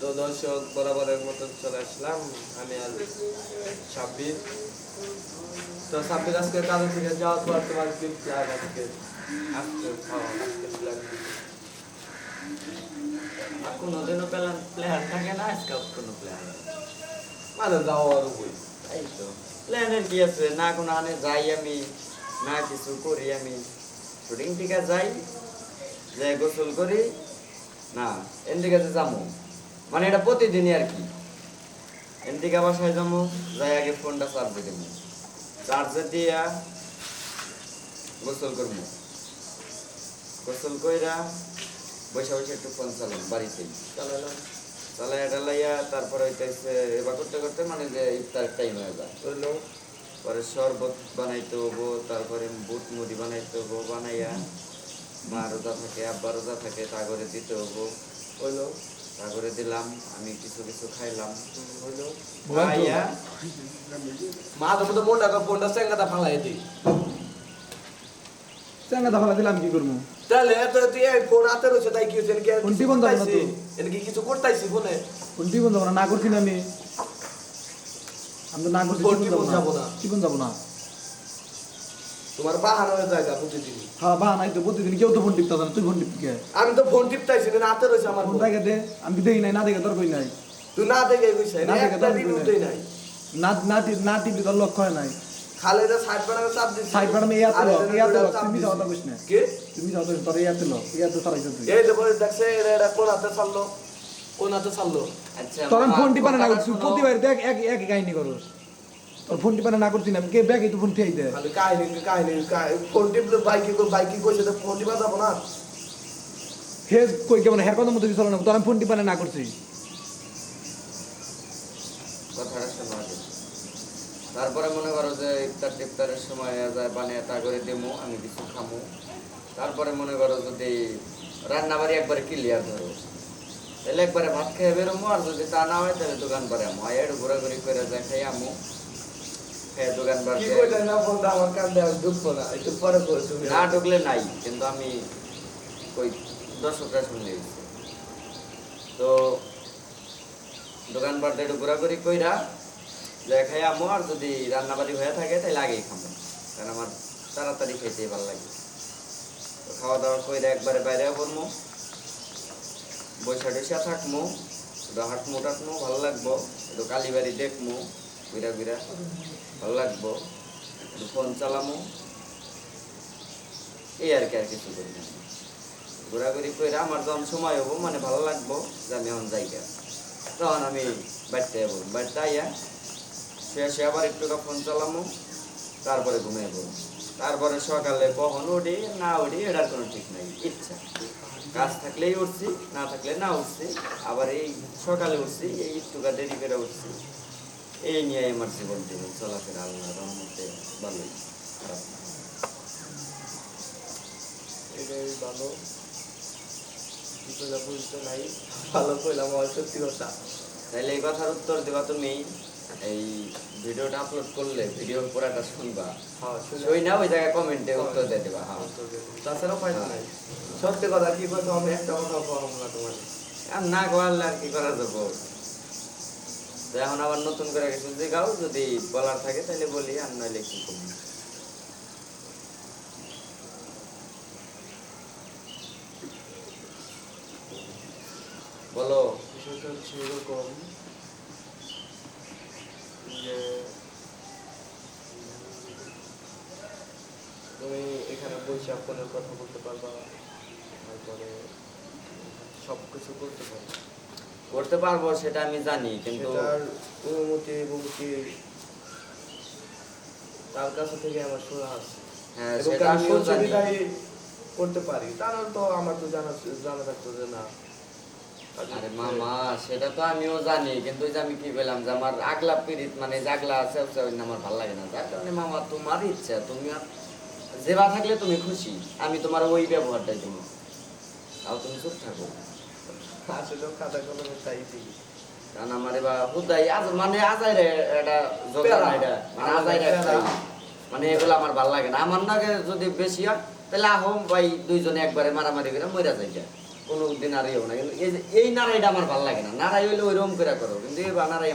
তো দর্শক বরাবরের মতন চলে আসলাম আমি আর সাব্বির। তো সাব্বির আজকে কাজে থেকে যাওয়ার পর তোমার কি প্ল্যান আজকে? আজকে হ্যাঁ, আজকে প্ল্যান কোনোদিনও প্ল্যান প্ল্যান থাকে না আজকে কোনো প্ল্যান মানে যাওয়ার উপর। এই তো। প্ল্যানের কি আছে? না কোনো আনে যাই আমি না কিছু করি আমি। শুটিং থেকে যাই যাই গোসল করি না এদিকে যাব মানে এটা প্রতিদিনই আর কি। এদিকে বাসায় যাব যাই আগে ফোনটা চার্জে দেবো চার্জে দিয়া গোসল করব গোসল কইরা বসে বসে একটু ফোন চালাম বাড়িতেই চালালাম। চালাই টালাইয়া তারপরে হইতেছে এবার করতে করতে মানে যে ইফতার টাইম হয়ে যায়। করল পরে শরবত বানাইতে হব তারপরে বুট মুড়ি বানাইতে হব বানাইয়া মা রোজা থাকে আব্বা রোজা থাকে তা করে দিতে হব হইল তা করে দিলাম আমি কিছু কিছু খাইলাম। হইল খাইয়া মা তো মতো মনটা ফোনটা চেঙ্গাটা ফালাই দিই। চাঙ্গা দাফা দিলাম কি করব? তাহলে তো তুই ফোন হাতে রয়েছে তাই কি ফোন কিছু টিপন যাবে না তো। এনকে কিছু করতাইছি ফোনে? টিপন যাব না না করছি না আমি। আমি তো না করছি টিপন যাব না। না? টিপন যাব না। তোমার বাহানা হয়ে জায়গা প্রতিদিন হ্যাঁ বা নাই তো প্রতিদিন কেউ তো ফোন টিপতে না তুই ফোন টিপকে আমি তো ফোন টিপতাইছি না হাতে রয়েছে আমার ফোন দেখে দে আমি দেখি নাই না দেখে তোর কই নাই? তুই না দেখে কইছে না দেখে একটা তো রিভিউ আমি দেই নাই। না না না টিপি তোর লক্ষ্য হয় নাই। খালে যে সাইড চাপ সাইড ইয়াতে ইয়াতে তুমি না। কি? তুমি যাও তোর ইয়াতে লো ইয়াতে চালাইছ তুই। এই যে বলে দেখছে এরা এরা কোন হাতে চাললো? কোন হাতে চাললো? আচ্ছা তোর ফোন টিপানে না কথাটা প্রতিবার দেখ এক এক কাহিনী করস। তোর ফোন টিপানে না করছি না কে ব্যাগ তো ফোন ঠিয়াই দে খালি কাহিনী কাহিনী। ফোন টিপলে বাইকে বাইকে কইছে তো ফোন টিপা যাব না। হে কই কেমন হের কথা মতো চলে না তোর আমি ফোন টিপানে না করছি। তারপরে মনে করো যে ইফতার টিফতারের সময় যায় বানিয়ে তা করে দেবো আমি কিছু খামো। তারপরে মনে করো যদি রান্না বাড়ি একবারে ক্লিয়ার ধরো। তাহলে একবারে ভাত খেয়ে বেরোমো আর যদি তা না হয় তাহলে দোকান পারে আমো। একটু ঘোরাঘুরি করে যায় খাই আমো। দোকান কি কইলে না ফোনটা আমার কান্দে আর ঢুকবো না। একটু পরে কই তুমি। না ঢুকলে নাই কিন্তু আমি ওই দর্শকরা শুনে তো দোকান পাড়তে একটু ঘোরাঘুরি কইরা দেখাই আমো আর যদি রান্নাবাড়ি হয়ে থাকে তাহলে আগেই খাব। কারণ আমার তাড়াতাড়ি খেতে ভালো লাগে। তো খাওয়া দাওয়া কইরা একবারে বাইরে করব বৈশা টৈশা থাকব একটু হাঁটমো টাটমো ভালো লাগবো। একটু কালীবাড়ি দেখব ঘুরা ঘুরা ভালো লাগবো। ফোন চালামো। এই আর কি, আর কিছু করি না। ঘোরাঘুরি করে আমার যখন সময় হব মানে ভালো লাগবো যে আমি এখন জায়গা তখন আমি বাড়িতে যাব। বাড়িতে আইয়া শুয়ে আবার একটু ফোন চালামো, তারপরে ঘুমিয়ে পড়ব তারপরে সকালে কখন উঠি, না উঠি, এটার কোনো ঠিক নাই, ইচ্ছা। কাজ থাকলেই উঠছি, না থাকলে না উঠছি। আবার এই সকালে উঠছি, এই একটুকা দেরি করে উঠছি। এই নিয়ে আমার জীবন চলাফেরা আল্লাহ রহমতে ভালোই খারাপ। না। এটাই ভালো। কি বুঝতে নাই ভালো কইলাম আমার সত্যি কথা। তাহলে এই কথার উত্তর দেবা তুমি এই ভিডিওটা আপলোড করলে ভিডিও পুরাটা শুনবা। হ্যাঁ শুনে শুই না ওই জায়গায় কমেন্টে উত্তর দিয়ে দেবা হ্যাঁ। তাছাড়া উপায় নাই। সত্যি কথা কি কথা আমি? একটা কথা না তোমার আর না করলে আর কি করা যাব? তো এখন আবার নতুন করে কিছু দেখাও যদি বলার থাকে তাহলে বলি, আর নইলে কি করব? বলো। বিষয়টা হচ্ছে এরকম যে, তুমি এখানে বসে ফোনের কথা বলতে পারবা, তারপরে সব কিছু করতে পারবা। করতে পারব সেটা আমি জানি কিন্তু অনুমতি অনুমতি তার কাছে থেকে আমার শোনা আছে। হ্যাঁ সেটা আমিও জানি। করতে পারি। কারণ তো আমার তো জানা জানা থাকতো যে না আরে মামা সেটা তো আমিও জানি কিন্তু যে আমি কি বললাম যে আমার আগলা পিরিত মানে জাগলা আছে আমার ভালো লাগে না। যার কারণে মামা তোমার ইচ্ছা তুমি আর যেবা থাকলে তুমি খুশি আমি তোমার ওই ব্যবহারটাই দেবো। তাও তুমি চুপ থাকো। আসলে খাতা কলমে তাই দিই। আমার বা হুদাই আজ মানে এটা জোগাড় এটা। মানে মানে এগুলো আমার ভালো লাগে না। আমার নাকে যদি বেশি হয় তাহলে আহম ভাই দুইজনে একবারে মারামারি করে মরা যাই যায় কোনো দিন নাড়াইও না। কিন্তু এই নারাইটা আমার ভালো লাগে না। নারাই হইলে ওইরকম করে করো। কিন্তু এই নারাই